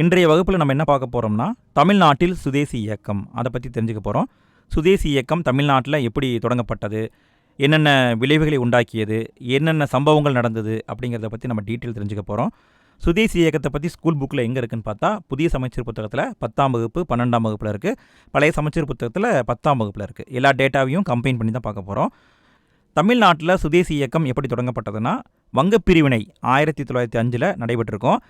இன்றைய வகுப்பில் நம்ம என்ன பார்க்க போகிறோம்னா தமிழ்நாட்டில் சுதேசி இயக்கம். அதை பற்றி தெரிஞ்சுக்க போகிறோம் சுதேசி இயக்கம் தமிழ்நாட்டில் எப்படி தொடங்கப்பட்டது? என்னென்ன விளைவுகளை உண்டாக்கியது? என்னென்ன சம்பவங்கள் நடந்தது? அப்படிங்கிறத பற்றி நம்ம டீட்டெயில் தெரிஞ்சுக்க போகிறோம் சுதேசி இயக்கத்தை பற்றி ஸ்கூல் புக்கில் எங்கே இருக்குன்னு பார்த்தா புதிய சமைச்சீர் புத்தகத்தில் பத்தாம் வகுப்பு பன்னெண்டாம் வகுப்பில் இருக்குது பழைய சமச்சீர் புத்தகத்தில் பத்தாம் வகுப்பில் இருக்குது எல்லா டேட்டாவையும் கம்பைன் பண்ணி தான் பார்க்க போகிறோம் தமிழ்நாட்டில் சுதேசி இயக்கம் எப்படி தொடங்கப்பட்டதுன்னா வங்கப் பிரிவினை ஆயிரத்தி தொள்ளாயிரத்தி அஞ்சில் நடைபெற்றிருக்கோம்.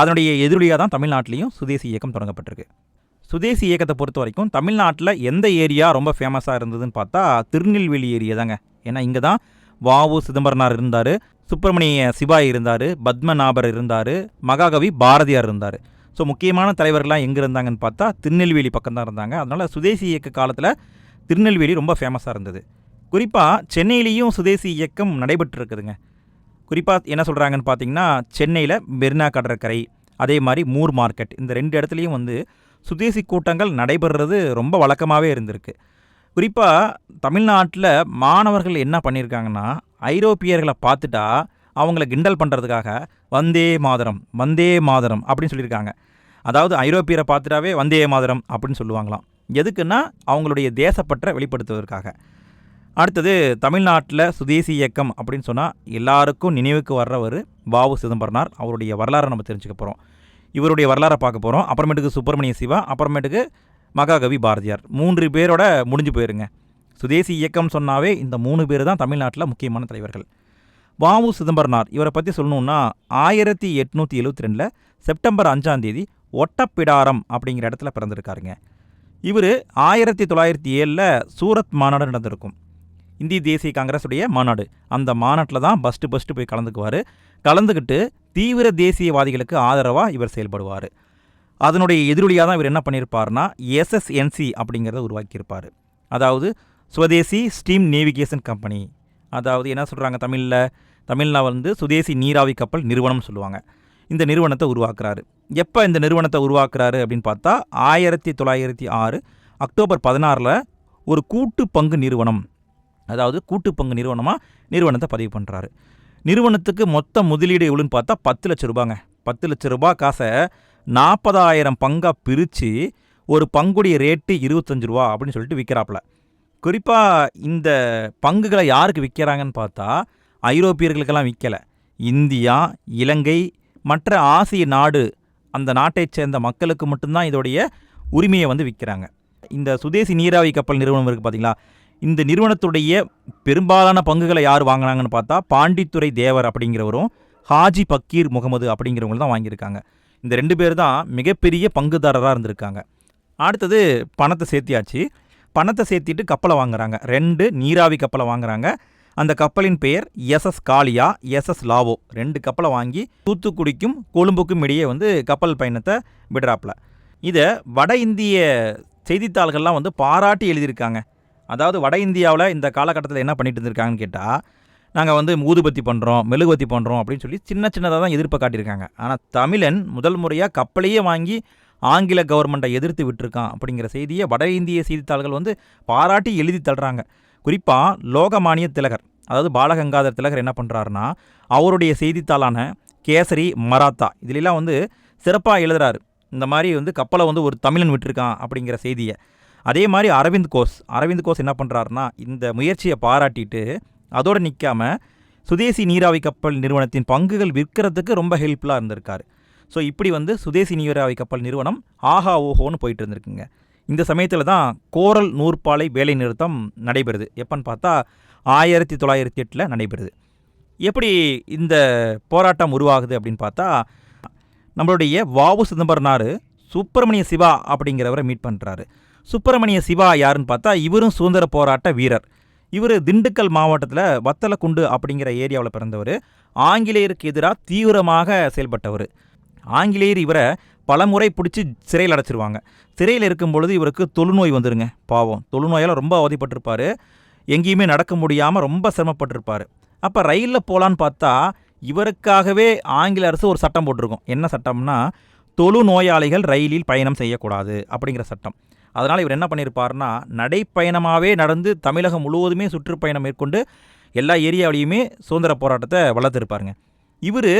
அதனுடைய எதிரொலியாக தான் தமிழ்நாட்டிலையும் சுதேசி இயக்கம் தொடங்கப்பட்டிருக்கு. சுதேசி இயக்கத்தை பொறுத்த வரைக்கும் தமிழ்நாட்டில் எந்த ஏரியா ரொம்ப ஃபேமஸாக இருந்ததுன்னு பார்த்தா திருநெல்வேலி ஏரியா தாங்க. ஏன்னா இங்கே தான் வாவு சிதம்பரனார் இருந்தார் சுப்பிரமணிய சிவாய் இருந்தார் பத்மநாபர் இருந்தார் மகாகவி பாரதியார் இருந்தார். ஸோ முக்கியமான தலைவர்கள்லாம் எங்கே இருந்தாங்கன்னு பார்த்தா திருநெல்வேலி பக்கம் தான் இருந்தாங்க. அதனால் சுதேசி இயக்க காலத்தில் திருநெல்வேலி ரொம்ப ஃபேமஸாக இருந்தது. குறிப்பாக சென்னையிலையும் சுதேசி இயக்கம் நடைபெற்று இருக்குதுங்க குறிப்பாக என்ன சொல்கிறாங்கன்னு பார்த்தீங்கன்னா சென்னையில் மெரினா கடற்கரை அதே மாதிரி மூர் மார்க்கெட் இந்த ரெண்டு இடத்துலையும் வந்து சுதேசி கூட்டங்கள் நடைபெறுறது ரொம்ப வழக்கமாகவே இருந்திருக்கு. குறிப்பாக தமிழ்நாட்டில் மாணவர்கள் என்ன பண்ணியிருக்காங்கன்னா ஐரோப்பியர்களை பார்த்துட்டா அவங்கள கிண்டல் பண்ணுறதுக்காக வந்தே மாதரம் வந்தே மாதரம் அப்படின்னு சொல்லியிருக்காங்க. அதாவது ஐரோப்பியரை பார்த்துட்டாவே வந்தே மாதரம் அப்படின்னு சொல்லுவாங்களாம். எதுக்குன்னா அவங்களுடைய தேசப்பற்றை வெளிப்படுத்துவதற்காக. அடுத்தது தமிழ்நாட்டில் சுதேசி இயக்கம் அப்படின்னு சொன்னால் எல்லாருக்கும் நினைவுக்கு வர்றவர் பாபு சிதம்பரனார். அவருடைய வரலாறை நம்ம தெரிஞ்சுக்க போகிறோம் இவருடைய வரலாறை பார்க்க போகிறோம் அப்புறமேட்டுக்கு சுப்பிரமணிய சிவா அப்புறமேட்டுக்கு மகாகவி பாரதியார். மூன்று பேரோட முடிஞ்சு போயிருங்க. சுதேசி இயக்கம் சொன்னாவே இந்த மூணு பேர் தான் தமிழ்நாட்டில் முக்கியமான தலைவர்கள். வாவு சிதம்பரனார் இவரை பற்றி சொல்லணுன்னா ஆயிரத்தி எட்நூற்றி எழுபத்தி ரெண்டில் செப்டம்பர் அஞ்சாம் தேதி ஒட்டப்பிடாரம் அப்படிங்கிற இடத்துல பிறந்திருக்காருங்க. இவர் ஆயிரத்தி தொள்ளாயிரத்தி ஏழில் சூரத் மாநாடு நடந்திருக்கும். இந்திய தேசிய காங்கிரஸுடைய மாநாடு. அந்த மாநாட்டில் தான் ஃபஸ்ட்டு ஃபஸ்ட்டு போய் கலந்துக்குவார். கலந்துக்கிட்டு தீவிர தேசியவாதிகளுக்கு ஆதரவாக இவர் செயல்படுவார். அதனுடைய எதிரொலியாக தான் இவர் என்ன பண்ணியிருப்பார்னா எஸ்எஸ்என்சி அப்படிங்கிறத உருவாக்கியிருப்பார். அதாவது சுவதேசி ஸ்டீம் நேவிகேஷன் கம்பெனி. அதாவது என்ன சொல்கிறாங்க தமிழில்? தமிழில் வந்து சுதேசி நீராவி கப்பல் நிறுவனம் சொல்லுவாங்க. இந்த நிறுவனத்தை உருவாக்குறாரு. எப்போ இந்த நிறுவனத்தை உருவாக்குறாரு அப்படின்னு பார்த்தா ஆயிரத்தி தொள்ளாயிரத்தி ஆறு அக்டோபர் பதினாறில் ஒரு கூட்டு பங்கு நிறுவனம் அதாவது கூட்டு பங்கு நிறுவனமாக நிறுவனத்தை பதிவு பண்ணுறாரு நிறுவனத்துக்கு மொத்த முதலீடு எவ்வளோன்னு பார்த்தா பத்து லட்ச ரூபாங்க. பத்து லட்ச ரூபாய் காசை நாற்பதாயிரம் பங்காக பிரித்து ஒரு பங்குடைய ரேட்டு இருபத்தஞ்சு ரூபா அப்படின்னு சொல்லிட்டு விற்கிறாப்புல குறிப்பாக இந்த பங்குகளை யாருக்கு விற்கிறாங்கன்னு பார்த்தா ஐரோப்பியர்களுக்கெல்லாம் விற்கலை இந்தியா இலங்கை மற்ற ஆசிய நாடு அந்த நாட்டைச் சேர்ந்த மக்களுக்கு மட்டும்தான் இதோடைய உரிமையை வந்து விற்கிறாங்க இந்த சுதேசி நீராவி கப்பல் நிறுவனம் இருக்குது பார்த்தீங்களா இந்த நிறுவனத்துடைய பெரும்பாலான பங்குகளை யார் வாங்கினாங்கன்னு பார்த்தா பாண்டித்துறை தேவர் அப்படிங்கிறவரும் ஹாஜி பக்கீர் முகமது அப்படிங்கிறவங்க தான் வாங்கியிருக்காங்க. இந்த ரெண்டு பேர் தான் மிகப்பெரிய பங்குதாரராக இருந்திருக்காங்க. அடுத்தது பணத்தை சேர்த்தியாச்சு. பணத்தை சேர்த்திட்டு கப்பலை வாங்குறாங்க. ரெண்டு நீராவி கப்பலை வாங்குறாங்க. அந்த கப்பலின் பெயர் எஸ்எஸ் காளியா எஸ்எஸ் லாவோ. ரெண்டு கப்பலை வாங்கி தூத்துக்குடிக்கும் கொழும்புக்கும் இடையே வந்து கப்பல் பயணத்தை விடுறாப்புல. இதை வட இந்திய செய்தித்தாள்கள்லாம் வந்து பாராட்டி எழுதியிருக்காங்க. அதாவது வட இந்தியாவில் இந்த காலகட்டத்தில் என்ன பண்ணிட்டு இருந்திருக்காங்கன்னு கேட்டால் நாங்கள் வந்து ஊதுபத்தி பண்ணுறோம் மெழுகுபத்தி பண்ணுறோம் அப்படின்னு சொல்லி சின்ன சின்னதாக தான் எதிர்ப்பை காட்டியிருக்காங்க. ஆனால் தமிழன் முதல் முறையாக கப்பலையே வாங்கி ஆங்கில கவர்மெண்ட்டை எதிர்த்து விட்டுருக்கான் அப்படிங்கிற செய்தியை வட இந்திய செய்தித்தாள்கள் வந்து பாராட்டி எழுதி தள்ளுறாங்க. குறிப்பாக லோகமானிய திலகர் அதாவது பாலகங்காதர் திலகர் என்ன பண்ணுறாருன்னா அவருடைய செய்தித்தாளான கேசரி மராத்தா இதுலெல்லாம் வந்து சிறப்பாக எழுதுறாரு. இந்த மாதிரி வந்து கப்பலை வந்து ஒரு தமிழன் விட்டுருக்கான் அப்படிங்கிற செய்தியை. அதே மாதிரி அரவிந்த் கோஸ் அரவிந்த் கோஸ் என்ன பண்ணுறாருனா இந்த முயற்சியை பாராட்டிட்டு அதோடு நிற்காம சுதேசி நீராவி கப்பல் நிறுவனத்தின் பங்குகள் விற்கிறதுக்கு ரொம்ப ஹெல்ப்ஃபுல்லாக இருந்திருக்காரு. ஸோ இப்படி வந்து சுதேசி நீராவி கப்பல் நிறுவனம் ஆஹா ஓஹோன்னு போயிட்டு இருந்திருக்குங்க. இந்த சமயத்தில் தான் கோரல் நூற்பாலை வேலை நிறுத்தம் நடைபெறுது. எப்போன்னு பார்த்தா ஆயிரத்தி தொள்ளாயிரத்தி எட்டில் நடைபெறுது. எப்படி இந்த போராட்டம் உருவாகுது அப்படின்னு பார்த்தா நம்மளுடைய வாவு சிதம்பரனார் சுப்பிரமணிய சிவா அப்படிங்கிறவரை மீட் பண்ணுறாரு சுப்பிரமணிய சிவா யாருன்னு பார்த்தா இவரும் சுதந்திர போராட்ட வீரர். இவர் திண்டுக்கல் மாவட்டத்தில் வத்தலக்குண்டு அப்படிங்கிற ஏரியாவில் பிறந்தவர். ஆங்கிலேயருக்கு எதிராக தீவிரமாக செயல்பட்டவர். ஆங்கிலேயர் இவரை பல முறை பிடிச்சி சிறையில் அடைச்சிருவாங்க. சிறையில் இருக்கும் பொழுது இவருக்கு தொழுநோய் வந்துருங்க பாவம். தொழுநோயால் ரொம்ப அவதிப்பட்டிருப்பார். எங்கேயுமே நடக்க முடியாமல் ரொம்ப சிரமப்பட்டிருப்பார். அப்போ ரயிலில் போகலான்னு பார்த்தா இவருக்காகவே ஆங்கில அரசு ஒரு சட்டம் போட்டிருக்கும். என்ன சட்டம்னா தொழு நோயாளிகள் ரயிலில் பயணம் செய்யக்கூடாது அப்படிங்கிற சட்டம். அதனால் இவர் என்ன பண்ணியிருப்பார்னா நடைப்பயணமாகவே நடந்து தமிழகம் முழுவதுமே சுற்றுப்பயணம் மேற்கொண்டு எல்லா ஏரியாவிலையுமே சுதந்திர போராட்டத்தை வளர்த்துருப்பாருங்க. இவர்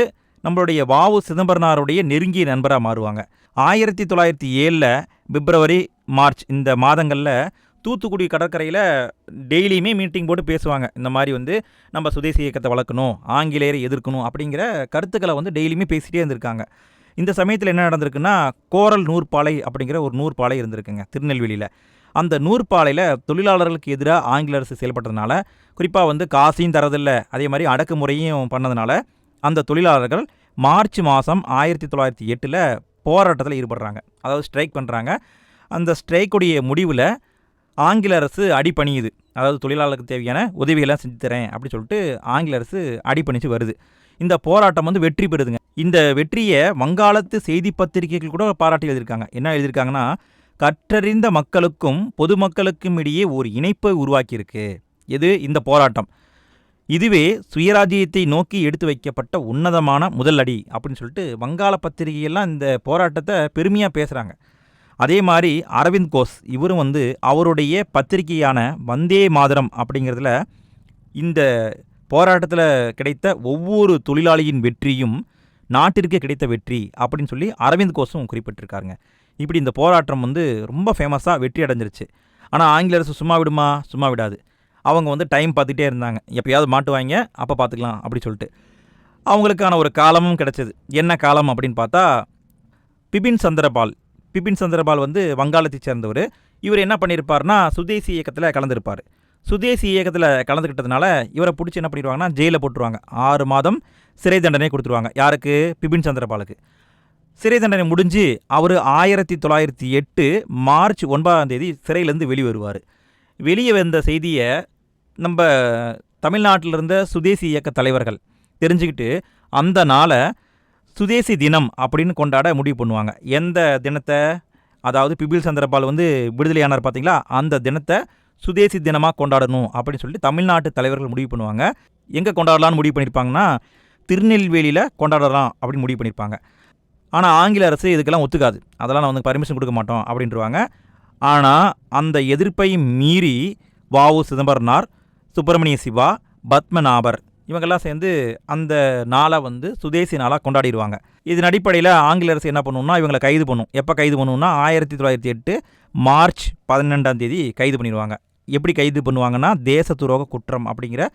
நம்மளுடைய வாவு சிதம்பரனாருடைய நெருங்கிய நண்பராக மாறுவாங்க. ஆயிரத்தி தொள்ளாயிரத்தி ஏழில் பிப்ரவரி மார்ச் இந்த மாதங்களில் தூத்துக்குடி கடற்கரையில் டெய்லியுமே மீட்டிங் போட்டு பேசுவாங்க. இந்த மாதிரி வந்து நம்ம சுதேசி இயக்கத்தை வளர்க்கணும் ஆங்கிலேயரை எதிர்க்கணும் அப்படிங்கிற கருத்துக்களை வந்து டெய்லியுமே பேசிகிட்டே இருந்திருக்காங்க. இந்த சமயத்தில் என்ன நடந்திருக்குன்னா கோரல் நூற்பாலை அப்படிங்கிற ஒரு நூற்பாலை இருந்திருக்குங்க திருநெல்வேலியில். அந்த நூற்பாலையில் தொழிலாளர்களுக்கு எதிராக ஆங்கில அரசு செயல்பட்டதுனால குறிப்பாக வந்து காசையும் தரதில்லை அதே மாதிரி அடக்குமுறையும் பண்ணதுனால அந்த தொழிலாளர்கள் மார்ச் மாதம் ஆயிரத்தி தொள்ளாயிரத்தி எட்டில் போராட்டத்தில் ஈடுபடுறாங்க. அதாவது ஸ்ட்ரைக் பண்ணுறாங்க அந்த ஸ்ட்ரைக்குடைய முடிவில் ஆங்கில அரசு அடிபணியுது. அதாவது தொழிலாளர்களுக்கு தேவையான உதவிகள்லாம் செஞ்சு தரேன் அப்படி சொல்லிட்டு ஆங்கில அரசு அடிபணிச்சு வருது. இந்த போராட்டம் வந்து வெற்றி பெறுதுங்க. இந்த வெற்றியை வங்காளத்து செய்தி பத்திரிகைகள் கூட பாராட்டி எழுதியிருக்காங்க. என்ன எழுதியிருக்காங்கன்னா கற்றறிந்த மக்களுக்கும் பொதுமக்களுக்கும் இடையே ஒரு இணைப்பை உருவாக்கியிருக்கு. இது இந்த போராட்டம். இதுவே சுயராஜ்யத்தை நோக்கி எடுத்து வைக்கப்பட்ட உன்னதமான முதல் அடி அப்படின்னு சொல்லிட்டு வங்காள பத்திரிகையெல்லாம் இந்த போராட்டத்தை பெருமையாக பேசுகிறாங்க அதே மாதிரி அரவிந்த் கோஸ் இவரும் வந்து அவருடைய பத்திரிகையான வந்தே மாதரம் அப்படிங்கிறதுல இந்த போராட்டத்தில் கிடைத்த ஒவ்வொரு தொழிலாளியின் வெற்றியும் நாட்டிற்கு கிடைத்த வெற்றி அப்படின்னு சொல்லி அரவிந்த் கோஸும் குறிப்பிட்டிருக்காருங்க. இப்படி இந்த போராட்டம் வந்து ரொம்ப ஃபேமஸாக வெற்றி அடைஞ்சிருச்சு. ஆனால் ஆங்கில அரசு சும்மா விடுமா? சும்மா விடாது. அவங்க வந்து டைம் பார்த்துட்டே இருந்தாங்க. எப்பயாவது மாட்டுவாங்க அப்போ பார்த்துக்கலாம் அப்படி சொல்லிட்டு. அவங்களுக்கான ஒரு காலமும் கிடச்சிது. என்ன காலம் அப்படின்னு பார்த்தா பிபின் சந்திரபால். பிபின் சந்திரபால் வந்து வங்காளத்தை சேர்ந்தவர். இவர் என்ன பண்ணியிருப்பார்னா சுதேசி இயக்கத்தில் கலந்துருப்பார். சுதேசி இயக்கத்தில் கலந்துக்கிட்டதுனால இவரை பிடிச்சி என்ன பண்ணிடுவாங்கன்னா ஜெயிலில் போட்டுருவாங்க. ஆறு மாதம் சிறை தண்டனை கொடுத்துருவாங்க. யாருக்கு? பிபின் சந்திரபாலுக்கு. சிறை தண்டனை முடிஞ்சு அவர் ஆயிரத்தி தொள்ளாயிரத்தி எட்டு மார்ச் ஒன்பதாம் தேதி சிறையிலேருந்து வெளியே வருவார் வெளியே வந்த செய்தியை நம்ம தமிழ்நாட்டில் இருந்த சுதேசி இயக்க தலைவர்கள் தெரிஞ்சுக்கிட்டு அந்த நாளை சுதேசி தினம் அப்படின்னு கொண்டாட முடிவு பண்ணுவாங்க. எந்த தினத்தை? அதாவது பிபில் சந்திரபால் வந்து விடுதலையானார் பார்த்தீங்களா? அந்த தினத்தை சுதேசி தினமாக கொண்டாடணும் அப்படின்னு சொல்லிட்டு தமிழ்நாட்டு தலைவர்கள் முடிவு பண்ணுவாங்க. எங்கே கொண்டாடலான்னு முடிவு பண்ணியிருப்பாங்கன்னா திருநெல்வேலியில் கொண்டாடலாம் அப்படின்னு முடிவு பண்ணியிருப்பாங்க ஆனால் ஆங்கில அரசு இதுக்கெல்லாம் ஒத்துக்காது. அதெல்லாம் நான் வந்து பர்மிஷன் கொடுக்க மாட்டோம் அப்படின்றவாங்க. ஆனால் அந்த எதிர்ப்பை மீறி வாவு சிதம்பரனார் சுப்பிரமணிய சிவா பத்மநாபர் இவங்கெல்லாம் சேர்ந்து அந்த நாளை வந்து சுதேசி நாளாக கொண்டாடிடுவாங்க. இதன் அடிப்படையில் ஆங்கில அரசு என்ன பண்ணுன்னா இவங்களை கைது பண்ணும். எப்போ கைது பண்ணுன்னா ஆயிரத்தி தொள்ளாயிரத்தி எட்டு மார்ச் பதினெண்டாம் தேதி கைது பண்ணிடுவாங்க. எப்படி கைது பண்ணுவாங்கன்னா தேச துரோக குற்றம் அப்படிங்கிற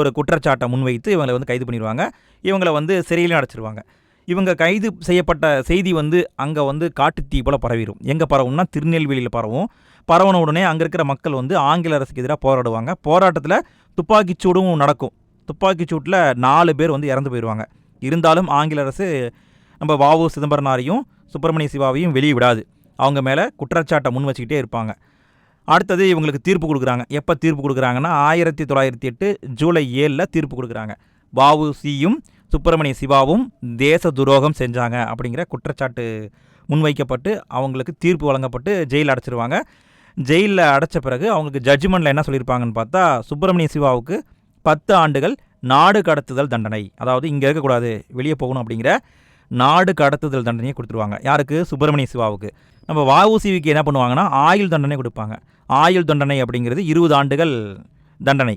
ஒரு குற்றச்சாட்டை முன்வைத்து இவங்களை வந்து கைது பண்ணிடுவாங்க. இவங்களை வந்து சிறையிலும் அடைச்சிருவாங்க. இவங்க கைது செய்யப்பட்ட செய்தி வந்து அங்கே வந்து காட்டுத்தீ போல் பரவிடும் எங்கே பரவும்னா திருநெல்வேலியில் பரவும். பரவன உடனே அங்கே இருக்கிற மக்கள் வந்து ஆங்கில அரசுக்கு எதிராக போராடுவாங்க. போராட்டத்தில் துப்பாக்கிச்சூடும் நடக்கும். துப்பாக்கிச்சூட்டில் நாலு பேர் வந்து இறந்து போயிடுவாங்க. இருந்தாலும் ஆங்கில அரசு நம்ம வாவு சிதம்பரனாரையும் சுப்பிரமணிய சிவாவையும் வெளியே விடாது. அவங்க மேலே குற்றச்சாட்டை முன் வச்சுக்கிட்டே இருப்பாங்க. அடுத்தது இவங்களுக்கு தீர்ப்பு கொடுக்குறாங்க. எப்போ தீர்ப்பு கொடுக்குறாங்கன்னா ஆயிரத்தி தொள்ளாயிரத்தி எட்டு ஜூலை ஏழில் தீர்ப்பு கொடுக்குறாங்க. வாவு சியும் சுப்பிரமணிய சிவாவும் தேச துரோகம் செஞ்சாங்க அப்படிங்கிற குற்றச்சாட்டு முன்வைக்கப்பட்டு அவங்களுக்கு தீர்ப்பு வழங்கப்பட்டு ஜெயில் அடைச்சிருவாங்க. ஜெயிலில் அடைச்ச பிறகு அவங்களுக்கு ஜட்ஜ்மெண்ட்டில் என்ன சொல்லியிருப்பாங்கன்னு பார்த்தா சுப்பிரமணிய சிவாவுக்கு பத்து ஆண்டுகள் நாடு கடத்துதல் தண்டனை. அதாவது இங்கே இருக்கக்கூடாது வெளியே போகணும் அப்படிங்கிற நாடு கடத்துதல் தண்டனையை கொடுத்துருவாங்க. யாருக்கு? சுப்பிரமணிய சிவாவுக்கு. நம்ம வாவுசிவிக்கு என்ன பண்ணுவாங்கன்னா ஆயுள் தண்டனை கொடுப்பாங்க. ஆயுள் தண்டனை அப்படிங்கிறது இருபது ஆண்டுகள் தண்டனை.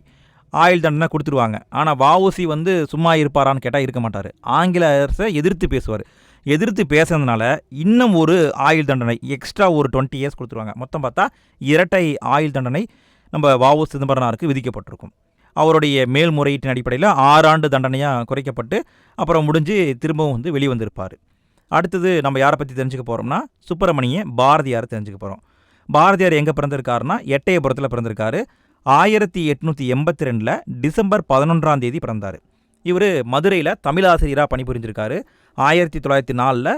ஆயுள் தண்டனை கொடுத்துருவாங்க. ஆனால் வஉசி வந்து சும்மா இருப்பாரான்னு கேட்டால் இருக்க மாட்டார். ஆங்கில அரசை எதிர்த்து பேசுவார். எதிர்த்து பேசுறதுனால இன்னும் ஒரு ஆயுள் தண்டனை எக்ஸ்ட்ரா ஒரு டுவெண்ட்டி இயர்ஸ் கொடுத்துருவாங்க. மொத்தம் பார்த்தா இரட்டை ஆயுள் தண்டனை நம்ம வாவு சிதம்பரனாருக்கு விதிக்கப்பட்டிருக்கும். அவருடைய மேல்முறையீட்டின் அடிப்படையில் ஆறு ஆண்டு தண்டனையாக குறைக்கப்பட்டு அப்புறம் முடிஞ்சு திரும்பவும் வந்து வெளிவந்திருப்பார். அடுத்தது நம்ம யாரை பற்றி தெரிஞ்சுக்க போகிறோம்னா சுப்பிரமணிய பாரதியார் தெரிஞ்சுக்க போகிறோம் பாரதியார் எங்கே பிறந்திருக்காருன்னா எட்டயபுரத்தில் பிறந்திருக்காரு. ஆயிரத்தி எட்நூற்றி எண்பத்தி ரெண்டில் டிசம்பர் பதினொன்றாம் தேதி பிறந்தார். இவர் மதுரையில் தமிழாசிரியராக பணிபுரிஞ்சிருக்காரு ஆயிரத்தி தொள்ளாயிரத்தி நாலில்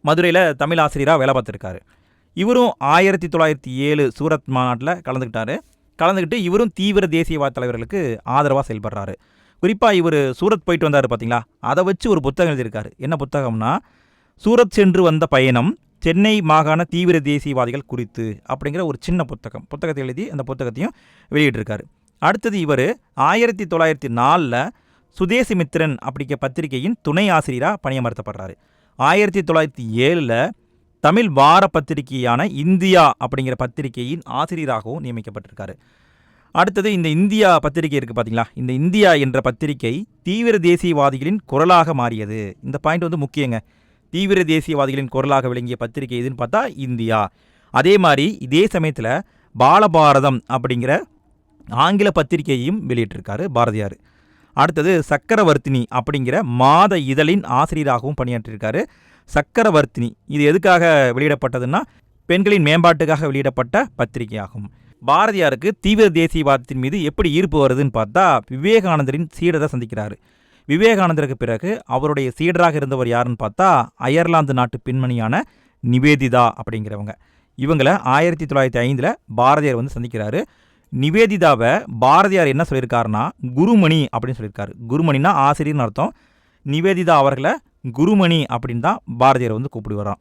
மதுரையில் தமிழாசிரியராக வேலை பார்த்துருக்காரு. இவரும் ஆயிரத்தி தொள்ளாயிரத்தி ஏழு சூரத் மாநாட்டில் கலந்துக்கிட்டாரு கலந்துக்கிட்டு இவரும் தீவிர தேசியவாத தலைவர்களுக்கு ஆதரவாக செயல்படுறாரு. குறிப்பாக இவர் சூரத் போயிட்டு வந்தார் பார்த்தீங்களா அதை வச்சு ஒரு புத்தகம் எழுதியிருக்காரு. என்ன புத்தகம்னா சூரத் சென்று வந்த பயணம் சென்னை மாகாண தீவிர தேசியவாதிகள் குறித்து அப்படிங்கிற ஒரு சின்ன புத்தகம். புத்தகத்தை எழுதி அந்த புத்தகத்தையும் வெளியிட்டிருக்காரு. அடுத்தது இவர் ஆயிரத்தி தொள்ளாயிரத்தி நாலில் சுதேசிமித்திரன் அப்படிங்கிற பத்திரிகையின் துணை ஆசிரியராக பணியமர்த்தப்படுறாரு. ஆயிரத்தி தொள்ளாயிரத்தி ஏழில் தமிழ் வார பத்திரிகையான இந்தியா அப்படிங்கிற பத்திரிகையின் ஆசிரியராகவும் நியமிக்கப்பட்டிருக்காரு. அடுத்தது இந்த இந்தியா பத்திரிகை இருக்குது பார்த்தீங்களா இந்த இந்தியா என்ற பத்திரிகை தீவிர தேசியவாதிகளின் குரலாக மாறியது. இந்த பாயிண்ட் வந்து முக்கியங்க. தீவிர தேசியவாதிகளின் குரலாக விளங்கிய பத்திரிகை எதுன்னு பார்த்தா இந்தியா. அதே மாதிரி இதே சமயத்தில் பாலபாரதம் அப்படிங்கிற ஆங்கில பத்திரிகையையும் வெளியிட்டிருக்காரு பாரதியார். அடுத்தது சக்கரவர்த்தினி அப்படிங்கிற மாத இதழின் ஆசிரியராகவும் பணியாற்றியிருக்காரு சக்கரவர்த்தினி. இது எதுக்காக வெளியிடப்பட்டதுன்னா பெண்களின் மேம்பாட்டுக்காக வெளியிடப்பட்ட பத்திரிகையாகும். பாரதியாருக்கு தீவிர தேசியவாதத்தின் மீது எப்படி ஈர்ப்பு வருதுன்னு பார்த்தா விவேகானந்தரின் சீடரை சந்திக்கிறாரு. விவேகானந்தருக்கு பிறகு அவருடைய சீடராக இருந்தவர் யாருன்னு பார்த்தா அயர்லாந்து நாட்டு பின்மணியான நிவேதிதா அப்படிங்கிறவங்க. இவங்களை ஆயிரத்தி தொள்ளாயிரத்தி ஐந்தில் பாரதியார் வந்து சந்திக்கிறாரு. நிவேதிதாவை பாரதியார் என்ன சொல்லியிருக்காருன்னா குருமணி அப்படின்னு சொல்லியிருக்காரு. குருமணினா ஆசிரியர்னு அர்த்தம். நிவேதிதா அவர்களை குருமணி அப்படின்னு தான் பாரதியார் வந்து கூப்பிட்டு கூப்பிடுவாராம்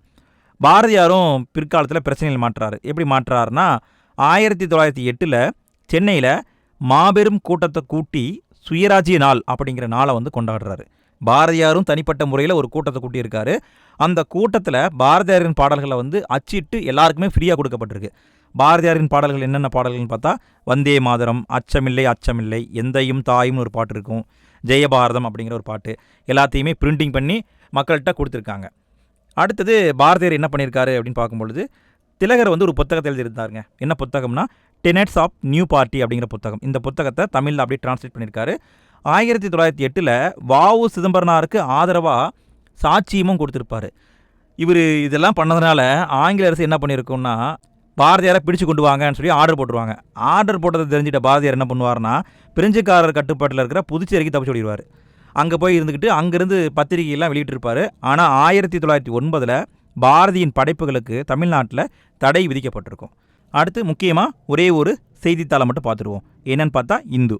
பாரதியாரும் பிற்காலத்தில் பிரச்சனைகள் மாற்றுறாரு எப்படி மாற்றுறாருன்னா ஆயிரத்தி தொள்ளாயிரத்தி எட்டில் சென்னையில் மாபெரும் கூட்டத்தை கூட்டி சுயராஜ்ய நாள் அப்படிங்கிற நாளை வந்து கொண்டாடுறாரு. பாரதியாரும் தனிப்பட்ட முறையில் ஒரு கூட்டத்தை கூட்டியிருக்காரு. அந்த கூட்டத்தில் பாரதியாரின் பாடல்களை வந்து அச்சிட்டு எல்லாருக்குமே ஃப்ரீயாக கொடுக்கப்பட்டிருக்கு. பாரதியாரின் பாடல்கள் என்னென்ன பாடல்கள்னு பார்த்தா வந்தே மாதரம் அச்சமில்லை அச்சமில்லை எந்தையும் தாயும்னு ஒரு பாட்டு இருக்கும் ஜெயபாரதம் அப்படிங்கிற ஒரு பாட்டு. எல்லாத்தையுமே பிரிண்டிங் பண்ணி மக்கள்கிட்ட கொடுத்துருக்காங்க. அடுத்தது பாரதியார் என்ன பண்ணியிருக்காரு அப்படின்னு பார்க்கும்பொழுது திலகர் வந்து ஒரு புத்தகத்தை எழுதியிருந்தாருங்க. என்ன புத்தகம்னா டெனட்ஸ் ஆஃப் நியூ பார்ட்டி அப்படிங்கிற புத்தகம். இந்த புத்தகத்தை தமிழில் அப்படியே டிரான்ஸ்லேட் பண்ணியிருக்காரு. ஆயிரத்தி தொள்ளாயிரத்தி எட்டில் வாவு சிதம்பரனாருக்கு ஆதரவாக சாட்சியமும் கொடுத்துருப்பாரு. இவர் இதெல்லாம் பண்ணதுனால ஆங்கில அரசு என்ன பண்ணியிருக்கோம்னா பாரதியாரை பிடிச்சு கொண்டு வாங்கன்னு சொல்லி ஆர்டர் போட்டுருவாங்க. ஆர்டர் போட்டதை தெரிஞ்சிட்ட பாரதியார் என்ன பண்ணுவார்னா பிரெஞ்சுக்காரர் கட்டுப்பாட்டில் இருக்கிற புதுச்சேரிக்கு தப்பிச்சு ஓடிடுவார். அங்கே போய் இருந்துக்கிட்டு அங்கேருந்து பத்திரிகையெல்லாம் வெளியிட்டிருப்பார். ஆனால் ஆயிரத்தி தொள்ளாயிரத்தி ஒன்பதில் பாரதியின் படைப்புகளுக்கு தமிழ்நாட்டில் தடை விதிக்கப்பட்டிருக்கும். அடுத்து முக்கியமாக ஒரே ஒரு செய்தித்தாளை மட்டும் பார்த்துருவோம். என்னன்னு பார்த்தா இந்து.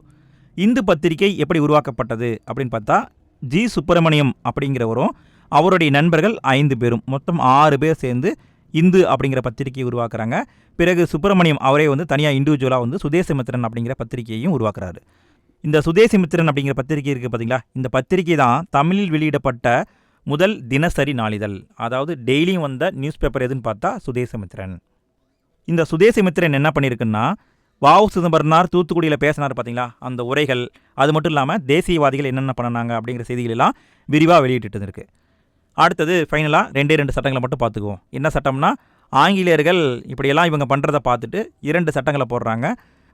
இந்து பத்திரிகை எப்படி உருவாக்கப்பட்டது அப்படின்னு பார்த்தா ஜி சுப்பிரமணியம் அப்படிங்கிறவரும் அவருடைய நண்பர்கள் ஐந்து பேரும் மொத்தம் ஆறு பேர் சேர்ந்து இந்து அப்படிங்கிற பத்திரிகையை உருவாக்குறாங்க. பிறகு சுப்பிரமணியம் அவரே வந்து தனியாக இண்டிவிஜுவலாக வந்து சுதேசமித்திரன் அப்படிங்கிற பத்திரிகையையும் உருவாக்குறாரு. இந்த சுதேசமித்திரன் அப்படிங்கிற பத்திரிகை இருக்குது பார்த்தீங்களா இந்த பத்திரிகை தான் தமிழில் வெளியிடப்பட்ட முதல் தினசரி நாளிதழ். அதாவது டெய்லியும் வந்த நியூஸ் பேப்பர் எதுன்னு பார்த்தா சுதேசமித்திரன் இந்த சுதேசி மித்திரன் என்ன பண்ணியிருக்குன்னா வாவு சிதம்பரனார் தூத்துக்குடியில் பேசினார் பார்த்தீங்களா அந்த உரைகள். அது மட்டும் இல்லாமல் தேசியவாதிகள் என்னென்ன பண்ணினாங்க அப்படிங்கிற செய்திகளெல்லாம் விரிவாக வெளியிட்டு இருக்குது அடுத்தது ஃபைனலாக ரெண்டே ரெண்டு சட்டங்களை மட்டும் பார்த்துக்குவோம். என்ன சட்டம்னா ஆங்கிலேயர்கள் இப்படியெல்லாம் இவங்க பண்ணுறதை பார்த்துட்டு இரண்டு சட்டங்களை போடுறாங்க.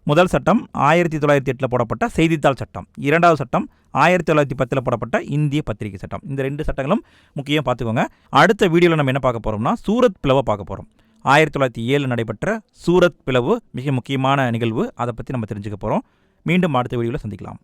முதல் சட்டம் ஆயிரத்தி தொள்ளாயிரத்தி எட்டில் போடப்பட்ட செய்தித்தாள் சட்டம். இரண்டாவது சட்டம் ஆயிரத்தி தொள்ளாயிரத்தி பத்தில் போடப்பட்ட இந்திய பத்திரிகை சட்டம். இந்த ரெண்டு சட்டங்களும் முக்கியம் பார்த்துக்கோங்க. அடுத்த வீடியோவில் நம்ம என்ன பார்க்க போகிறோம்னா சூரத் பிளவை பார்க்க போகிறோம் ஆயிரத்தி தொள்ளாயிரத்தி ஏழு நடைபெற்ற சூரத் பிளவு மிக முக்கியமான நிகழ்வு. அதை பற்றி நம்ம தெரிஞ்சுக்க போகிறோம் மீண்டும் அடுத்த வீடியோவில் சந்திக்கலாம்.